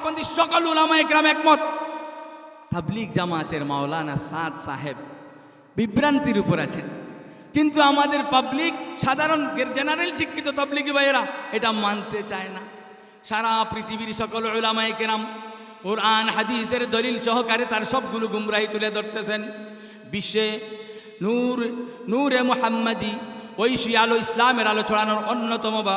সাতপন্থী সকল উলামা একরাম একমত। তাবলিগ জামাতের মাওলানা সাদ সাহেব বিভ্রান্তির উপর আছেন। কিন্তু আমাদের পাবলিক সাধারণ জেনারেল শিক্ষিত তবলিগি ভাইয়েরা এটা মানতে চায় না। সারা পৃথিবীর সকল ওলামায় কেরাম কোরআন, হাদিসের দলিল সহকারে তার সবগুলো গুমরাহি তুলে ধরতেছেন। বিশ্বে নূর, নূরে মোহাম্মদি, ঐশী আলো ইসলামের আলো ছড়ানোর অন্যতম বা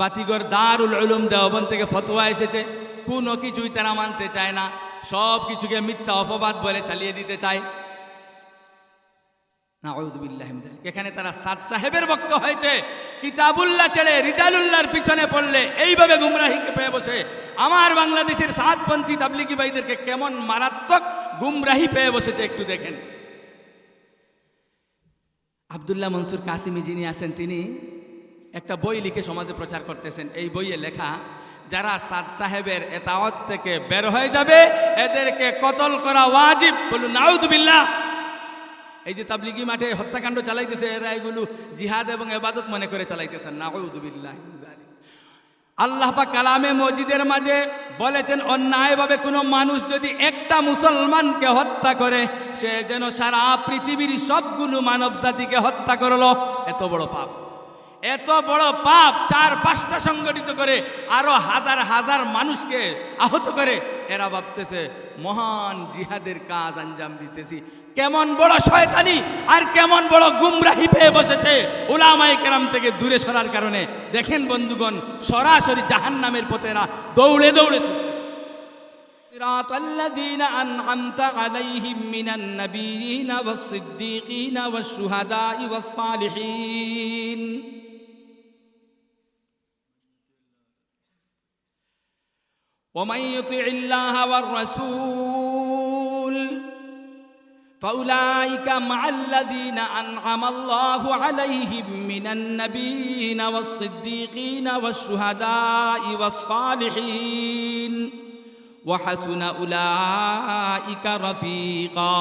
বাতিগর দারুল উলুম দেওবন থেকে ফতোয়া এসেছে। কোনো কিছুই তারা মানতে চায় না। সব কিছুকে মিথ্যা অপবাদ বলে চালিয়ে দিতে চায়। এখানে তারা সাদ সাহেবের বক্ত হয়েছে। কিতাবুল্লাহ ছেড়ে রিজালুল্লাহর পিছনে পড়লে এইভাবে গুমরাহিকে পেয়ে বসে। আমার বাংলাদেশের সাতপন্থী তাবলিগি ভাইদেরকে কেমন মারাত্মক গুমরাহি পেয়ে বসেছে একটু দেখেন। আবদুল্লাহ মনসুর কাসিমি যিনি আছেন, তিনি একটা বই লিখে সমাজে প্রচার করতেছেন। এই বইয়ে লেখা যারা সাদ সাহেবের এতাওয়াত থেকে বের হয়ে যাবে, এদেরকে কতল করা ওয়াজিব। বলুন নাউদুবিল্লাহ এই যে তাবলিগি মাঠে হত্যাকাণ্ড চালাইতেছে, এরা এগুলো জিহাদ এবং এবাদত মনে করে চালাইতেছেন। নাউদুবিল্লাহ আল্লাহ বা কালামে মসজিদের মাঝে বলেছেন, অন্যায়ভাবে কোনো মানুষ যদি একটা মুসলমানকে হত্যা করে, সে যেন সারা পৃথিবীর সবগুলো মানব জাতিকে হত্যা করল। এত বড় পাপ। এত বড় পাপ চার পাঁচটা সংগঠিত করে আরো হাজার হাজার মানুষকে আহত করে এরা ভাবতেছে মহান জিহাদের কাজ আঞ্জাম দিতেছি কেমন বড় শয়তানি আর কেমন বড় গুমরাহি পেয়ে বসেছে ওলামাই কেরাম থেকে দূরে সরার কারণে দেখেন বন্ধুগণ সরাসরি জাহান নামের পথেরা দৌড়ে দৌড়ে ছুটতেছে صراط الذين أنعمت عليهم من النبيين والصديقين والشهداء والصالحين ومن يطع الله والرسول فأولئك مع الذين أنعم الله عليهم من النبيين والصديقين والشهداء والصالحين وحسن أولئك رفيقا.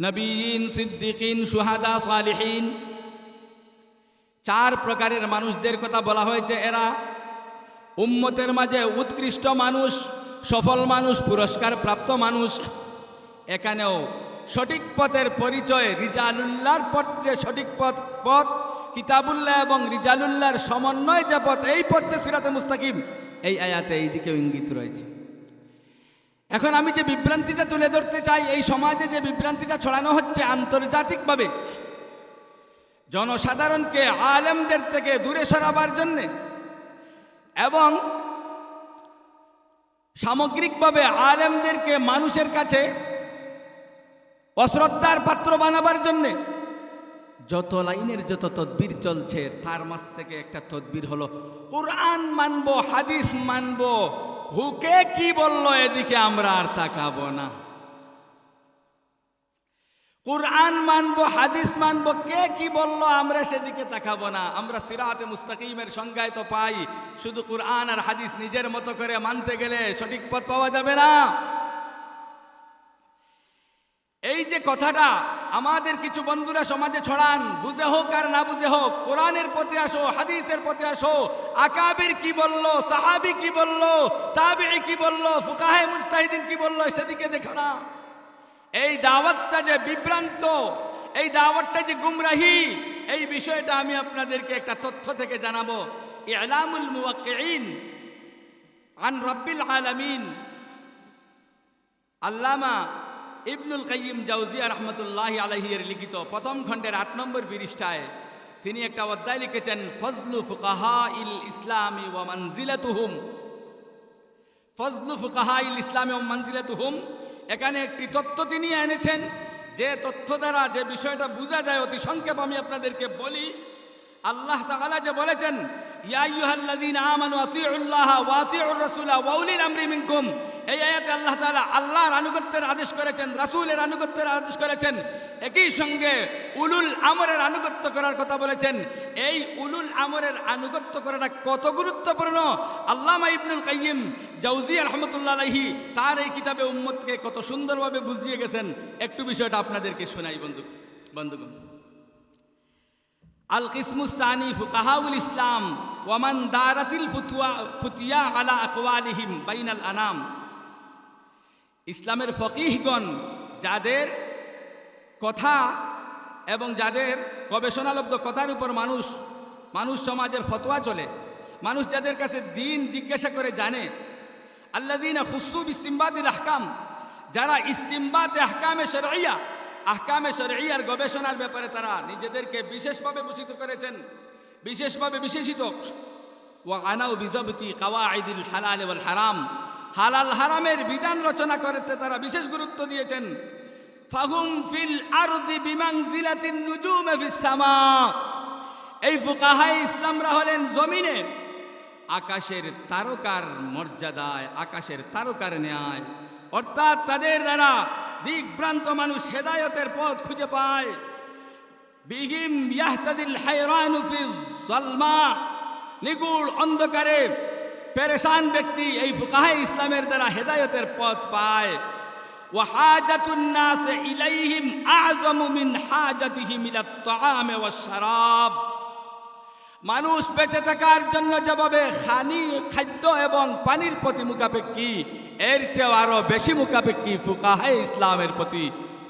نبيين صديقين شهداء صالحين চার প্রকারের মানুষদের কথা বলা হয়েছে। এরা উম্মতের মাঝে উৎকৃষ্ট মানুষ, সফল মানুষ পুরস্কার প্রাপ্ত মানুষ। এখানেও সঠিক পথের পরিচয় রিজালুল্লাহর পথ সঠিক পথ পথ কিতাবুল্লাহ এবং রিজালুল্লাহর সমন্বয় যে পথ, এই পথে সিরাতে মুস্তাকিম, এই আয়াতে এই দিকেও ইঙ্গিত রয়েছে। এখন আমি যে বিভ্রান্তিটা তুলে ধরতে চাই, এই সমাজে যে বিভ্রান্তিটা ছড়ানো হচ্ছে আন্তর্জাতিকভাবে জনসাধারণকে, আলেমদের থেকে দূরে সরাবার জন্যে এবং সামগ্রিকভাবে আলেমদেরকে মানুষের কাছে অশ্রদ্ধার পাত্র বানাবার জন্যে যত লাইনের যত তদবির চলছে, তার মাঝ থেকে একটা তদবির হলো, কোরআন মানবো, হাদিস মানবো, হুকে কি বলল, এদিকে আমরা আর তাকাবো না। কোরআন মানবো, হাদিস মানবো, কে কি বলল আমরা সেদিকে তাকাবো না। আমরা সিরাতে মুস্তাকিমের সংজ্ঞায় তো পাই, শুধু কোরআন আর হাদিস নিজের মতো করে মানতে গেলে সঠিক পথ পাওয়া যাবে না। এই যে কথাটা আমাদের কিছু বন্ধুরা সমাজে ছড়ান, বুঝে হোক আর না বুঝে হোক, কোরআনের পথে আসো, হাদিসের পথে আসো, আকাবির কি বলল, সাহাবি কি বলল তাবি কি বলল, ফুকাহে মুস্তাহিদিন কি বলল, সেদিকে দেখো না। এই দাওয়াতটা যে বিভ্রান্ত, এই দাওয়াতটা যে গুমরাহি, এই বিষয়টা আমি আপনাদেরকে একটা তথ্য থেকে জানাব। ইলামুল মুওয়াক্কিঈন, আন রব্বিল আলামিন। আল্লামা ইবনুল কাইয়িম জাউজিয়া রহমতুল্লাহ আলহির লিখিত প্রথম খণ্ডের আট নম্বর পৃষ্ঠায় তিনি একটা অধ্যায় লিখেছেন, ফজলু ফুকাহা ইল ইসলামী ও মঞ্জিলাতুহুম ফজলু ফুকাহা ইল ইসলামী ও মঞ্জিলাতুহুম এখানে একটি তথ্য তিনি এনেছেন। যে তথ্য দ্বারা যে বিষয়টা বোঝা যায় অতি সংক্ষেপ আমি আপনাদেরকে বলি, আল্লাহ তাআলা যে বলেছেন, ইয়া আইয়ুহাল্লাযীনা আমানু আতিউল্লাহ ওয়া আতিউর রাসূলা ওয়া উলিল আমরি মিনকুম। এই আয়াতে আল্লাহ তাআলা আল্লাহর আনুগত্যের আদেশ করেছেন, রাসূলের আনুগত্যের আদেশ করেছেন, একই সঙ্গে উলুল আমরের আনুগত্য করার কথা বলেছেন। এই উলুল আমরের আনুগত্য করাটা কত গুরুত্বপূর্ণ? আল্লামা ইবনুল কাইয়িম জাউজিয়া রহমতুল্লাহ আলাইহি তার এই কিতাবে উম্মতকে কত সুন্দরভাবে বুঝিয়ে গেছেন। একটু বিষয়টা আপনাদেরকে শোনাই বন্ধু, বন্ধুগণ। আল কিসমুসানি ফুকাহাউল ইসলাম ওয়ামান দারাতিল ফুতুয়া ফুতিয়া আলা আকওয়ালিহিম বাইনাল আনাম। ইসলামের ফকিহগণ যাদের কথা এবং যাদের গবেষণালব্ধ কথার উপর মানুষ মানুষ সমাজের ফতোয়া চলে, মানুষ যাদের কাছে দিন জিজ্ঞাসা করে জানে আল্লাদিন খুসুব ইস্তিমবাদির আহকাম, যারা ইস্তিমবাদ আহকামে শরইয়া, আহকামে সরাইয়ার গবেষণার ব্যাপারে তারা নিজেদেরকে বিশেষভাবে ভূষিত করেছেন, বিশেষভাবে বিশেষিত। ও আনাউ বিজবতি কাওয়া আইদুল হালাল হারাম হালাল হারামের বিধান রচনা করতে তারা বিশেষ গুরুত্ব দিয়েছেন। ফাহুম ফিল আরদি বিমাংজিলাতিন নুজুমে ফিস সামা। এই ফুকাহাই ইসলামরা হলেন জমিনে আকাশের তারকার মর্যাদায়, আকাশের তারকার ন্যায়। অর্থাৎ তাদের দ্বারা দিকভ্রান্ত মানুষ হেদায়তের পথ খুঁজে পায়। বিহিম ইয়াহতাদিল হায়রানু ফি জলমা। নিগুড় অন্ধকারে পেরেশান ব্যক্তি এই ফুকাহে ইসলামের দ্বারা হেদায়তের পথ পায় وحاجة الناس إليهم أعظم من حاجتهم إلى الطعام والشراب মানুষ বেঁচে থাকার জন্য যেভাবে খানি খাদ্য এবং পানির প্রতি মুখাপেক্ষী এর চেয়েও আরো বেশি মুখাপেক্ষী ফুকাহে ইসলামের প্রতি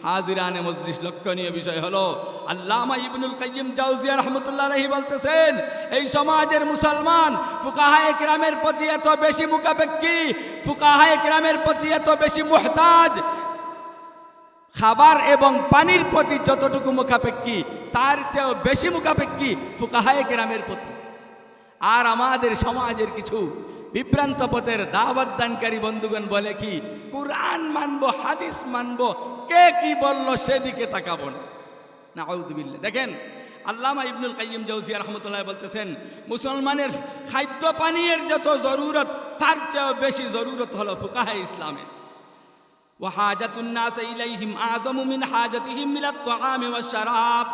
হাজিরানে মজলিস লক্ষণীয় বিষয় হলো আল্লামা ইবনুল কাইয়িম জাউজিয়া রহমতুল্লাহ আলাইহি বলতেছেন, এই সমাজের মুসলমান ফুকাহায়ে কিরামের প্রতি এত বেশি মুখাপেক্ষী ফুকাহায়ে কিরামের প্রতি এত বেশি মুহতাজ। খাবার এবং পানির প্রতি যতটুকু মুখাপেক্ষী, তার চেয়েও বেশি মুখাপেক্ষী ফুকাহায়ে কেরামের প্রতি। আর আমাদের সমাজের কিছু বিভ্রান্ত পথের দাওয়াত দানকারী বন্ধুগণ বলে কি কোরআন মানবো হাদিস মানবো কে কি বলল সেদিকে তাকাবো না নাউদুবিল্লা দেখেন আল্লামা ইবনুল কাইয়িম জৌজিয়া রহমতুল্লাহ বলতেছেন মুসলমানের খাদ্য পানীয়ের যত জরুরত তার চেয়েও বেশি জরুরত হলো ফুকাহে ইসলামের وحاجة الناس إليهم أعظم من حاجتهم إلى الطعام والشراب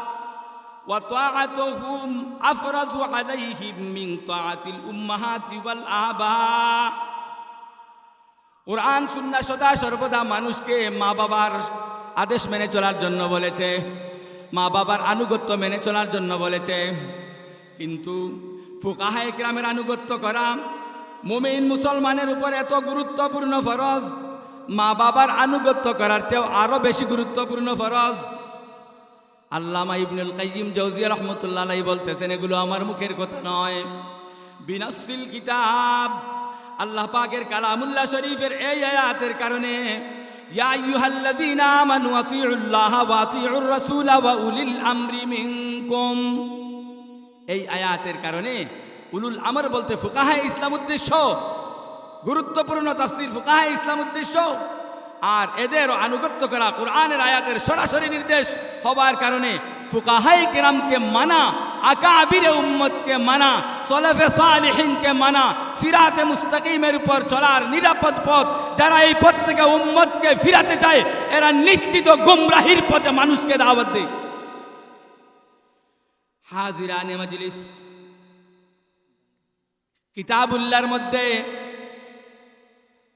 وطاعتهم أفرز عليهم من طاعة الأمهات والآباء কোরআন সুন্না সদা সর্বদা মানুষকে মা বাবার আদেশ মেনে চলার জন্য বলেছে মা বাবার আনুগত্য মেনে চলার জন্য বলেছে কিন্তু ফুকাহায় গ্রামের আনুগত্য করা মুমিন মুসলমানের উপর এত গুরুত্বপূর্ণ ফরজ মা বাবার আনুগত্য করার চেয়েও আরও বেশি গুরুত্বপূর্ণ ফরজ আল্লামা ইবনুল কাইয়িম জৌজিয়া রহমতুল্লাহ বলতেছেন, এগুলো আমার মুখের কথা নয়। বিনাসিল কিতাব, আল্লাহ পাকের কালামুল্লাহ শরীফের এই আয়াতের কারণে আইয়ুহাল্লাযীনা আমানু আতিউল্লাহ ওয়া আতিউর রাসূলা ওয়া উলিল আমরি মিনকুম। এই আয়াতের কারণে উলুল আমর বলতে ফুকাহায় ইসলাম উদ্দেশ্য, গুরুত্বপূর্ণ তাফসির ফুকাহায় ইসলাম উদ্দেশ্য। আর এদেরও আনুগত্য করা কোরআনের আয়াতের সরাসরি নির্দেশ হবার কারণে ফুকাহাই কিরামকে মানা, আকাবিরে উম্মতকে মানা, সলেফে সালিহিনকে মানা, সিরাতে মুস্তাকিমের উপর চলার নিরাপদ পথ যারা এই পথ থেকে উম্মতকে ফিরাতে চায়, এরা নিশ্চিত গুমরাহির পথে মানুষকে দাওয়াত দেয়। হাজিরানে মজলিস, কিতাবুল্লাহর মধ্যে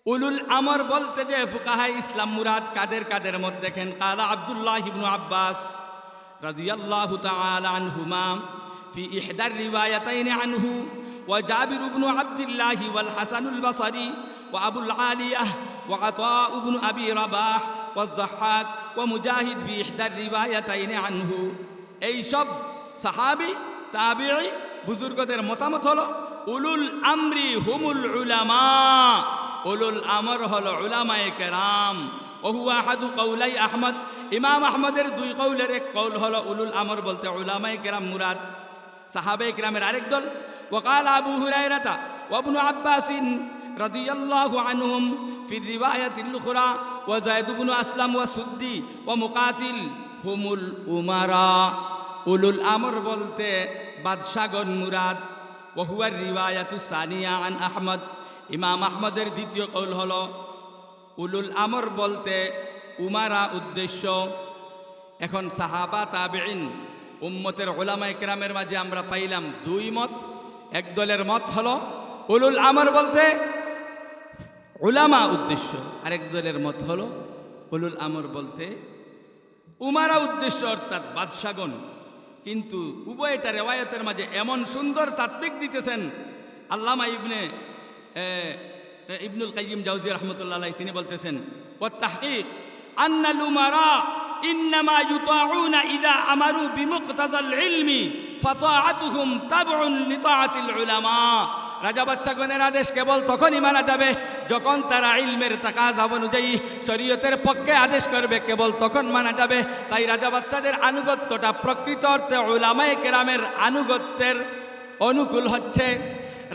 উলুল আমর বলতে যে ফুকাহাই ইসলাম মুরাদ কাদের কাদের মধ্যে দেখেন কালা আব্দুল্লাহ ইবনু আব্বাস রাদিয়াল্লাহু তাআলা আনহুমা في إحدى الروايتين عنه وجابر بن عبد الله والحسن البصري وأبو العالية وعطاء بن أبي رباح والضحاك ومجاهد في إحدى الروايتين عنه أي شب صحابي তাবিঈ বুজুর্গদের মতামত হলো উলুল আমরি হুমুল উলামা উলুল আমর হলো উলামায়ে কেরাম। ওহুয়া হাদু কৌলাই আহমদ। ইমাম আহমদের দুই কৌলের এক কৌল হলো উলুল আমর বলতে উলামায়ে কেরাম মুরাদ। সাহাবে কেরামের আরেক দল। ওকাল আবু হুরাইরাতা ওয়াবনু আব্বাসিন রাদিয়াল্লাহু আনহুম ফি রিওয়ায়াতিল উখরা ওয়া যায়েদ ইবনু আসলাম ওয়া সুদ্দি ওয়া মুকাতিল হুমুল উমারা। উলুল আমর বলতে বাদশাগন মুরাদ। ওহুয়ার রিওয়ায়াতু সানিয়া আন আহমদ। ইমাম আহমদের দ্বিতীয় কৌল হল, উলুল আমর বলতে, উমারা উদ্দেশ্য। এখন সাহাবা তাবেইন উম্মতের ওলামা একরামের মাঝে আমরা পাইলাম দুই মত। এক দলের মত হল, উলুল আমর বলতে, উলামা উদ্দেশ্য। আরেক দলের মত হল, উলুল আমর বলতে, উমারা উদ্দেশ্য অর্থাৎ বাদশাগণ। কিন্তু উভয়টা রেওয়ায়তের মাঝে এমন সুন্দর তাত্ত্বিক দিতেছেন, আল্লামা ইবনে ইবনুল কাইয়িম জাউজি রহমতুল্লাহ তিনি বলতেছেন ও তাহকিক আন্নাল উমারা ইন্নামা ইউতাউনা ইদা আমারু বিমুক্তাজাল ইলমি ফাতাআতুহুম তাবউন লিতাআতিল উলামা। রাজা বাচ্চাগণের আদেশ কেবল তখনই মানা যাবে যখন তারা ইলমের তাকাজাব অনুযায়ী শরীয়তের পক্ষে আদেশ করবে, কেবল তখন মানা যাবে। তাই রাজা বাচ্চাদের আনুগত্যটা প্রকৃত অর্থে ওলামায়ে কেরামের আনুগত্যের অনুকূল হচ্ছে।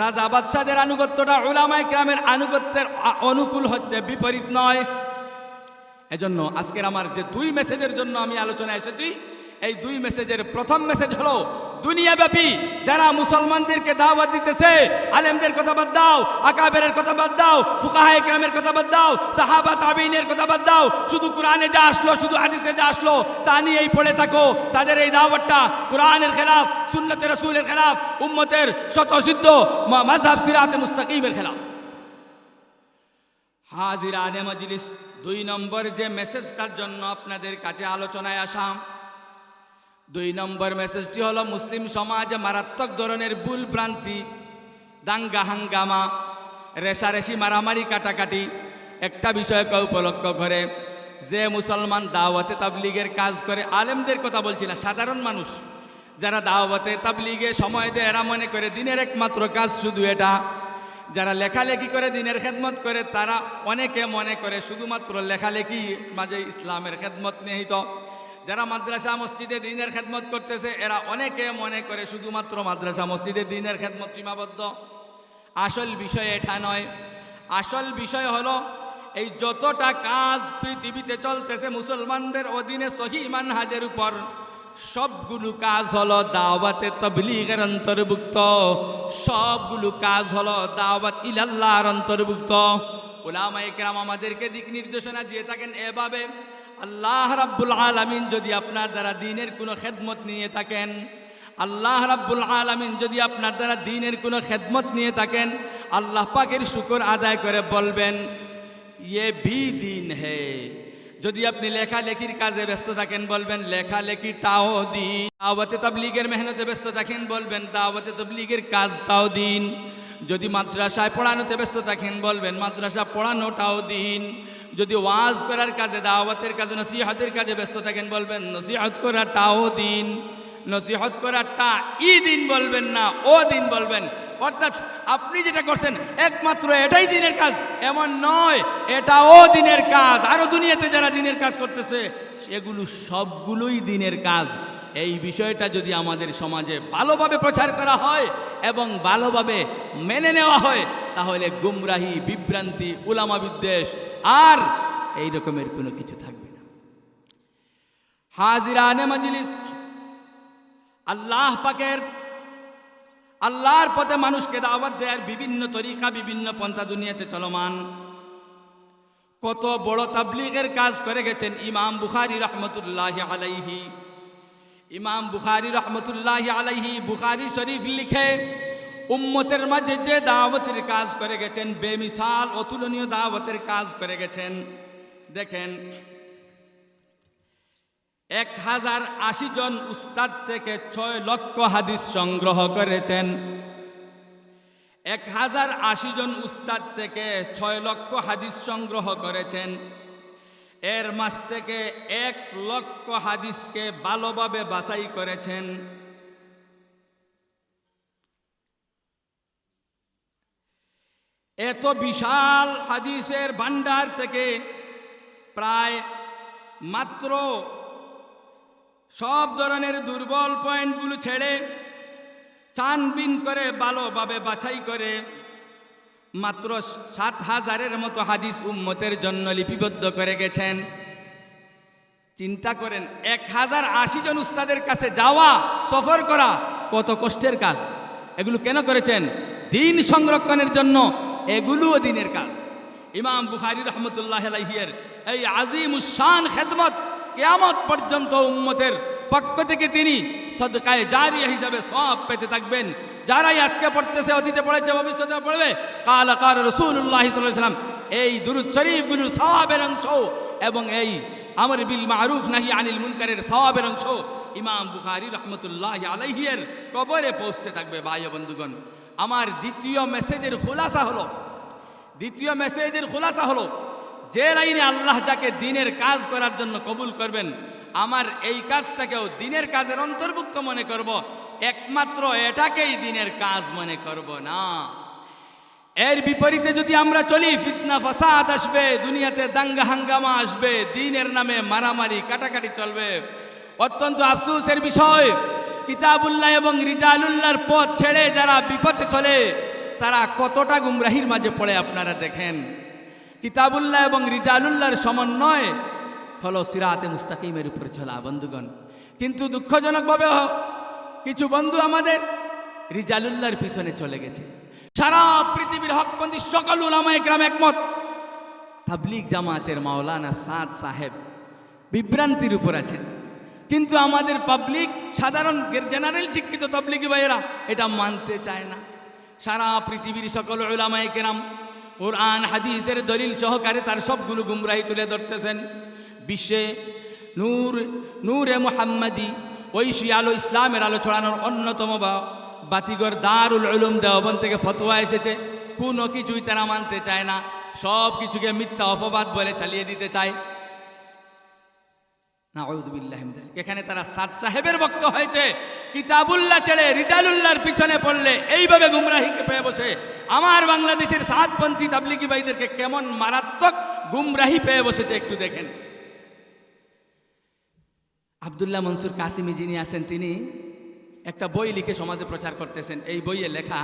রাজা বাদশাদের আনুগত্যটা ওলামায় গ্রামের আনুগত্যের অনুকূল হচ্ছে, বিপরীত নয়। এজন্য আজকের আমার যে দুই মেসেজের জন্য আমি আলোচনায় এসেছি, এই দুই মেসেজের প্রথম মেসেজ হলো দুনিয়াব্যাপী যারা মুসলমানদেরকে দাওয়াত দিতেছে, আলেমদের কথা বাদ দাও, আকাবেরের কথা বাদ দাও, ফুকাহায়ে কেরামের কথা বাদ দাও, সাহাবা তাবিনের কথা বাদ দাও, শুধু কোরআনে যা আসলো, শুধু হাদিসে যা আসলো, তা নিয়েই পড়ে থাকো। তাদের এই দাওয়াতটা কোরআনের খেলাফ, সুন্নতের রসুলের খেলাফ, উম্মতের শতসিদ্ধ মাযহাব সিরাতে মুস্তাকিমের খেলাফ। হাজিরানে মজলিস দুই নম্বর যে মেসেজটার জন্য আপনাদের কাছে আলোচনায় আসা দুই নম্বর মেসেজটি হলো, মুসলিম সমাজে মারাত্মক ধরনের ভুল ভ্রান্তি, দাঙ্গা হাঙ্গামা, রেশারেশি মারামারি কাটাকাটি, একটা বিষয়কে উপলক্ষ করে যে মুসলমান দাওয়াতে তাবলিগের কাজ করে। আলেমদের কথা বলছি না, সাধারণ মানুষ। যারা দাওয়াতে তাবলিগে সময় দেয়, এরা মনে করে দিনের একমাত্র কাজ শুধু এটা। যারা লেখালেখি করে, দিনের খেদমত করে, তারা অনেকে মনে করে শুধুমাত্র লেখালেখি মাঝে ইসলামের খেদমত নিহিত। যারা মাদ্রাসা, মসজিদে দিনের খেদমত করতেছে, এরা অনেকে মনে করে শুধুমাত্র মাদ্রাসা, মসজিদে দিনের খেদমত সীমাবদ্ধ। আসল বিষয় এটা নয়। আসল বিষয় হলো, এই যতটা কাজ পৃথিবীতে চলতেছে মুসলমানদের অধীনে সহি মানহাজের উপর, সবগুলো কাজ হলো দাওয়াতে তবলিগের অন্তর্ভুক্ত। সবগুলো কাজ হলো দাওয়াত ইলাল্লাহর অন্তর্ভুক্ত। ওলামায়ে কেরাম আমাদেরকে দিক নির্দেশনা দিয়ে থাকেন এভাবে। আল্লাহ রাব্বুল আলামিন যদি আপনার দ্বারা দিনের কোনো খেদমত নিয়ে থাকেন, আল্লাহ রাব্বুল আলামিন যদি আপনার দ্বারা দিনের কোনো খেদমত নিয়ে থাকেন, আল্লাহ পাকের শুকর আদায় করে বলবেন ইয়ে ভি দিন হে। যদি আপনি লেখালেখির কাজে ব্যস্ত থাকেন, বলবেন, লেখালেখি লেখালেখিটাও দিন। দাওয়াতে তাবলিগের মেহনতে ব্যস্ত থাকেন, বলবেন, দাওয়াতে তাবলিগের কাজটাও দিন। যদি মাদ্রাসায় পড়ানোতে ব্যস্ত থাকেন, বলবেন, মাদ্রাসা পড়ানোটাও দিন। যদি ওয়াজ করার কাজে, দাওয়াতের কাজে, নসিহতের কাজে ব্যস্ত থাকেন, বলবেন, নসিহত করাটাও দিন। নসিহত করাটা ই দিন বলবেন না, ও দিন বলবেন। অর্থাৎ আপনি যেটা করছেন, একমাত্র এটাই দিনের কাজ, এমন নয়, এটাও দিনের কাজ। আরও দুনিয়াতে যারা দিনের কাজ করতেছে, সেগুলো সবগুলোই দিনের কাজ। এই বিষয়টা যদি আমাদের সমাজে ভালোভাবে প্রচার করা হয় এবং ভালোভাবে মেনে নেওয়া হয়, তাহলে গুমরাহি, বিভ্রান্তি উলামা বিদ্বেষ আর এই রকমের কোনো কিছু থাকবে না। হাজিরানে মজলিস। আল্লাহ পাকের, আল্লাহর পথে মানুষকে দাওয়াত দেওয়ার বিভিন্ন তরিকা, বিভিন্ন পন্থা দুনিয়াতে চলমান। কত বড় তাবলিগের কাজ করে গেছেন ইমাম বুখারি রহমতুল্লাহ আলাইহি। ইমাম বুখারি রহমতুল্লাহ আলাইহি বুখারি শরীফ লিখে, উম্মতের মাঝে যে দাওয়াতের কাজ করে গেছেন, বেমিসাল, অতুলনীয় দাওয়াতের কাজ করে গেছেন। দেখেন, এক হাজার আশি জন উস্তাদ থেকে ছয় লক্ষ হাদিস সংগ্রহ করেছেন। এক হাজার আশি জন উস্তাদ থেকে ছয় লক্ষ হাদিস সংগ্রহ করেছেন। এর মাস থেকে এক লক্ষ হাদিসকে ভালোভাবে বাছাই করেছেন। এত বিশাল হাদিসের ভান্ডার থেকে প্রায় মাত্র সব ধরনের দুর্বল পয়েন্টগুলো ছেড়ে চানবিন করে ভালোভাবে বাছাই করে মাত্র সাত হাজারের মতো হাদিস উম্মতের জন্য লিপিবদ্ধ করে গেছেন। চিন্তা করেন, এক হাজার আশি জন উস্তাদের কাছে যাওয়া, সফর করা কত কষ্টের কাজ। এগুলো কেন করেছেন? দিন সংরক্ষণের জন্য, এগুলোও দিনের কাজ। ইমাম বুখারি রহমতুল্লাহ এই আজিম উসান খেদমত কেয়ামত পর্যন্ত উম্মতের পক্ষ থেকে তিনি সদকায় জারিয়া হিসাবে সব পেতে থাকবেন। যারাই আজকে পড়তেছে, অতীতে পড়েছে ভবিষ্যতে পড়বে, কাল আকার রসুল্লাহ সাল্লাম এই দুরুদ শরীফগুলোর সওয়াবের অংশ এবং এই আমর বিল মারুফ নাহি আনিল মুনকারের সওয়াবের অংশ ইমাম বুখারি রহমতুল্লাহ আলাইহিয়ের কবরে পৌঁছতে থাকবে, ভাই বন্ধুগণ। আমার দ্বিতীয় মেসেজের খোলাসা হলো, দ্বিতীয় মেসেজের খোলাসা হলো, যে লাইনে আল্লাহ যাকে দিনের কাজ করার জন্য কবুল করবেন আমার এই কাজটাকেও দিনের কাজের অন্তর্ভুক্ত মনে করব, একমাত্র এটাকেই দিনের কাজ মনে করব না। এর বিপরীতে যদি আমরা চলি, ফিতনা, ফাসাদ আসবে, দুনিয়াতে দাঙ্গা হাঙ্গামা আসবে, দিনের নামে মারামারি, কাটাকাটি চলবে। অত্যন্ত আফসোসের বিষয়, কিতাবুল্লাহ এবং রিজালুল্লাহর পথ ছেড়ে যারা বিপথে চলে, তারা কতটা গুমরাহির মাঝে পড়ে আপনারা দেখেন। কিতাবুল্লাহ এবং রিজালুল্লাহর সমন্বয় হলো সিরাতে মুস্তাকিমের উপরে চলা, বন্ধুগণ। কিন্তু দুঃখজনকভাবে কিছু বন্ধু আমাদের রিজালুল্লাহর পিছনে চলে গেছে। সারা পৃথিবীর হকপন্থী সকল উলামায়ে গ্রাম একমত। তাবলিগ জামাতের মাওলানা সাদ সাহেব বিভ্রান্তির উপর আছেন। কিন্তু আমাদের পাবলিক, সাধারণ জেনারেল শিক্ষিত তাবলিগি ভাইয়েরা এটা মানতে চায় না। সারা পৃথিবীর সকল উলামায়ে কেরাম কোরআন, হাদিসের দলিল সহকারে তার সবগুলো গুমরাহি তুলে ধরতেছেন। বিশ্বে নূর, নূরে মোহাম্মদী, ঐশী আলো ইসলামের আলো ছড়ানোর অন্যতম বা বাতিগর দারুল উলুম দেওবন থেকে ফতোয়া এসেছে। কোনো কিছুই তারা মানতে চায় না। সব কিছুকে মিথ্যা অপবাদ বলে চালিয়ে দিতে চায়। নাউজুবিল্লাহ এখানে তারা সাদ সাহেবের বক্ত হয়েছে। কিতাবুল্লাহ ছেড়ে রিজালুল্লাহর পিছনে পড়লে এইভাবে গুমরাহিকে পেয়ে বসে। আমার বাংলাদেশের সাতপন্থী তাবলিগি ভাইদেরকে কেমন মারাত্মক গুমরাহি পেয়ে বসেছে একটু দেখেন। আবদুল্লাহ মনসুর কাসিমি যিনি আছেন, তিনি একটা বই লিখে সমাজে প্রচার করতেছেন। এই বইয়ে লেখা,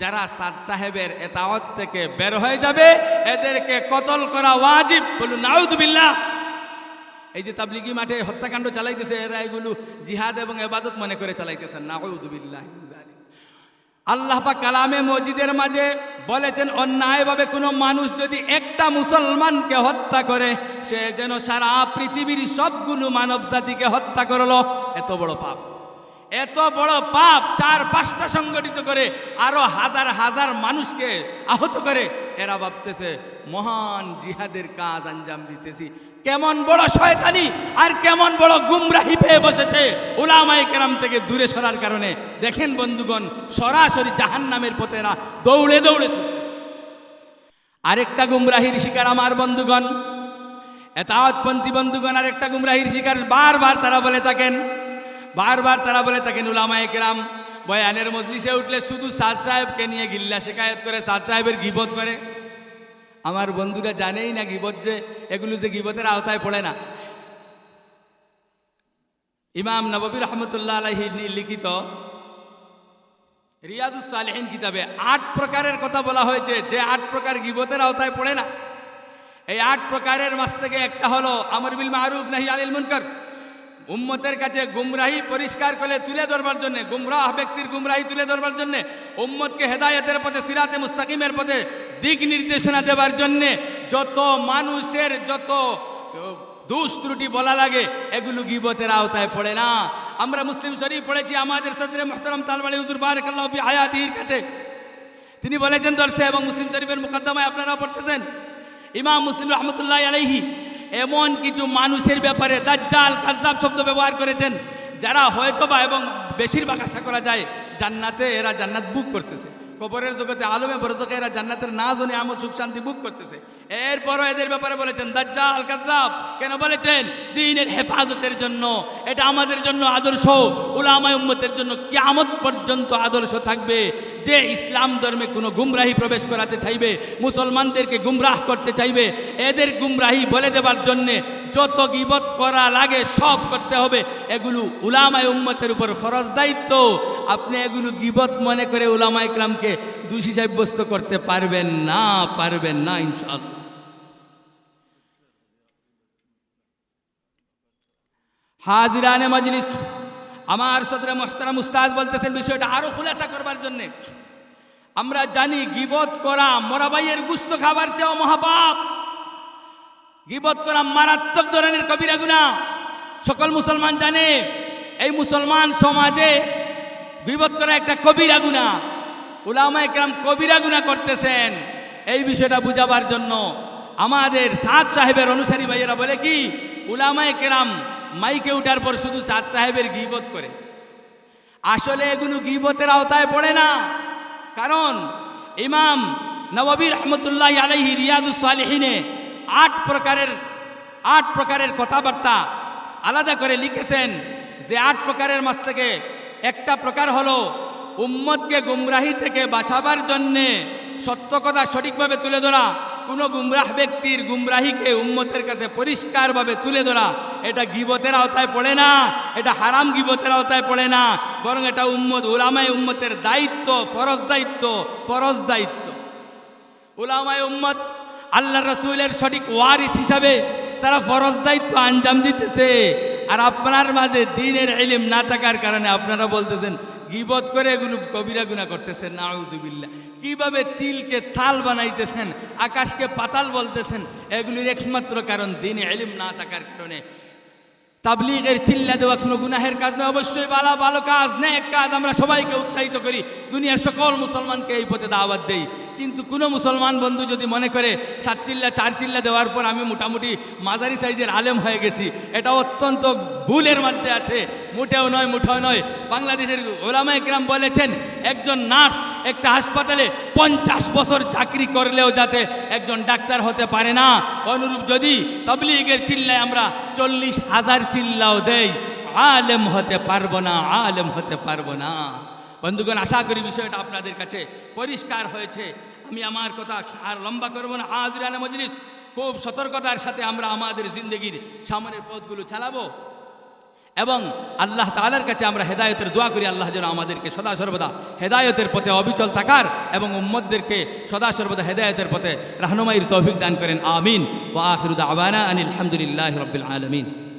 যারা সাদ সাহেবের এতাওয়াত থেকে বের হয়ে যাবে, এদেরকে কতল করা ওয়াজিব। বলুন নাউদুবিল্লাহ এই যে তাবলিগি মাঠে হত্যাকাণ্ড চালাইতেছে, এরা এগুলো জিহাদ এবং এবাদত মনে করে চালাইতেছেন। নাউদুবিল্লাহ আল্লাহ পাক কালামে মসজিদের মাঝে বলেছেন, অন্যায়ভাবে কোনো মানুষ যদি একটা মুসলমানকে হত্যা করে, সে যেন সারা পৃথিবীর সবগুলো মানব জাতিকে হত্যা করল। এত বড় পাপ। এত বড় পাপ চার পাঁচটা সংগঠিত করে, আরও হাজার হাজার মানুষকে আহত করে। এরা ভাবতেছে, মহান জিহাদের কাজ আঞ্জাম দিতেছি। কেমন বড় শয়তানি আর কেমন বড় গুমরাহি পেয়ে বসেছে ওলামাই কেরাম থেকে দূরে সরার কারণে। দেখেন বন্ধুগণ, সরাসরি জাহান নামের পথেরা দৌড়ে দৌড়ে ছুটতেছে। আরেকটা গুমরাহির শিকার আমার বন্ধুগণ, এতাওয়াতপন্থী বন্ধুগণ, আরেকটা গুমরাহির শিকার বারবার তারা বলে থাকেন বারবার তারা বলে থাকেন উলামায়ে কেরাম, বয়ানের মজলিসে উঠলে শুধু সাদ সাহেবকে নিয়ে গিল্লা শেখায়ত করে, সাদ সাহেবের গিবত করে। আমার বন্ধুরা জানেই না গিবত যে, এগুলো যে গিবতের আওতায় পড়ে না। ইমাম নববী রহমতুল্লাহ আলহি লিখিত রিয়াজুস সালেহিন কিতাবে আট প্রকারের কথা বলা হয়েছে, যে আট প্রকার গিবতের আওতায় পড়ে না। এই আট প্রকারের মাছ থেকে একটা হলো, আমর বিল মারুফ নাহি আনিল মুনকার। উম্মতের কাছে গুমরাহি পরিষ্কার করে তুলে ধরবার জন্য, গুমরাহ ব্যক্তির গুমরাহি তুলে ধরবার জন্য, উম্মতকে হেদায়েতের পথে, সিরাতে মুস্তাকিমের পথে দিক নির্দেশনা দেবার জন্য যত মানুষের যত দোষ ত্রুটি বলা লাগে, এগুলো গিবতের আওতায় পড়ে না। আমরা মুসলিম শরীফ পড়েছি, আমাদের সদরে মোহতারাম তালবাড়ি হুজুর বারাকাল্লাহ ফি হায়াতির কাছে। তিনি বলেছেন দর্শে, এবং মুসলিম শরীফের মুকদ্দমায় আপনারা পড়তেছেন। ইমাম মুসলিম রহমতুল্লাহ আলাইহি এমন কিছু মানুষের ব্যাপারে দাজ্জাল, কাজ্জাব শব্দ ব্যবহার করেছেন, যারা হয়তোবা এবং বেশিরভাগ আশা করা যায় জান্নাতে এরা জান্নাত বুক করতেছে। কবরের জগতে আলমে বরজকে এরা জান্নাতের না জনে আমল সুখ শান্তি বুক করতেছে। এরপরও এদের ব্যাপারে বলেছেন, দাজ্জাল, কাজ্জাব। কেন বলেছেন? দিনের হেফাজতের জন্য। এটা আমাদের জন্য আদর্শ। উলামায় উম্মতের জন্য কিয়ামত পর্যন্ত আদর্শ থাকবে। যে ইসলাম ধর্মে কোনো গুমরাহি প্রবেশ করাতে চাইবে, মুসলমানদেরকে গুমরাহ করতে চাইবে, এদের গুমরাহি বলে দেবার জন্যে যত গিবত করা লাগে সব করতে হবে। এগুলো উলামায় উম্মতের উপর ফরজ দায়িত্ব। আপনি এগুলো গিবত মনে করে উলামা ইকরামকে দোষী সাব্যস্ত করতে পারবেন না পারবেন না ইনশাল্লাহ হাজিরানে মজলিস, আমার সদরে মোহতারাম উস্তাদ বলতেছেন বিষয়টা আরও খুলাসা করবার জন্যে। আমরা জানি গিবত করা মোরাবাইয়ের গুস্ত খাবার চেয়েও মহাপাপ। গিবত করা মারাত্মক ধরনের কবিরা গুণা সকল মুসলমান জানে, এই মুসলমান সমাজে গিবত করা একটা কবিরা গুণা উলামা একরাম কবিরা গুণা করতেছেন। এই বিষয়টা বুঝাবার জন্য আমাদের সাদ সাহেবের অনুসারী ভাইয়েরা বলে কি, উলামায়ে কেরাম মাইকে উঠার পর শুধু সাদ সাহেবের গিবত করে। আসলে এগুলো গিবতের আওতায় পড়ে না। কারণ ইমাম নববী রহমতুল্লাহ আলহি রিয়াজুস সালেহিনে আট প্রকারের আট প্রকারের কথাবার্তা আলাদা করে লিখেছেন যে আট প্রকারের মাছ থেকে একটা প্রকার হলো, উম্মতকে গুমরাহি থেকে বাঁচাবার জন্যে সত্য কথা সঠিকভাবে তুলে ধরা, কোনো গুমরাহ ব্যক্তির গুমরাহিকে উম্মতের কাছে পরিষ্কারভাবে তুলে ধরা, এটা গিবতের আওতায় পড়ে না, এটা হারাম গিবতের আওতায় পড়ে না, বরং এটা উম্মত, উলামায় উম্মতের দায়িত্ব, ফরজ দায়িত্ব ফরজ দায়িত্ব। উলামায় উম্মত আল্লাহ রসুলের সঠিক ওয়ারিস হিসাবে তারা ফরজ দায়িত্ব আঞ্জাম দিতেছে। আর আপনার মাঝে দিনের এলিম না থাকার কারণে আপনারা বলতেছেন, গিবত করে এগুলো কবিরা গুণা করতেছেন নাউদুবিল্লা কীভাবে তিলকে থাল বানাইতেছেন, আকাশকে পাতাল বলতেছেন, এগুলির একমাত্র কারণ দিনে এলিম না থাকার কারণে। তাবলিগের চিল্লা দেওয়া কোনো গুনাহের কাজ নয়। অবশ্যই ভালো ভালো কাজ, নেক কাজ আমরা সবাইকে উৎসাহিত করি। দুনিয়ার সকল মুসলমানকে এই পথে দাওয়াত দেই। কিন্তু কোনো মুসলমান বন্ধু যদি মনে করে সাত চিল্লা, চার চিল্লা দেওয়ার পর আমি মোটামুটি মাঝারি সাইজের আলেম হয়ে গেছি, এটা অত্যন্ত ভুলের মধ্যে আছে। মোটেও নয় মুঠেও নয়। বাংলাদেশের ওলামা একরাম বলেছেন, একজন নার্স একটা হাসপাতালে পঞ্চাশ বছর চাকরি করলেও যাতে একজন ডাক্তার হতে পারে না। অনুরূপ যদি তবলিগের চিল্লায় আমরা চল্লিশ হাজার চিল্লাও দেই, আলেম হতে পারব না, আলেম হতে পারব না। বন্ধুগণ, আশা করি বিষয়টা আপনাদের কাছে পরিষ্কার হয়েছে। আমি আমার কথা আর লম্বা করব না। হাজরানা মজলিস, খুব সতর্কতার সাথে আমরা আমাদের জিন্দগির সামনের পথগুলো চালাবো। এবং আল্লাহ তালার কাছে আমরা হেদায়তের দোয়া করি, আল্লাহ যেন আমাদেরকে সদা সর্বদা হেদায়তের পথে অবিচল থাকার এবং উম্মদদেরকে সদা সর্বদা হেদায়তের পথে রাহনুমাইয়ের তৌফিক দান করেন, আমিন। ও আফিরুদ আবানা আনিল আলহামদুলিল্লাহ রবিল আলমিন।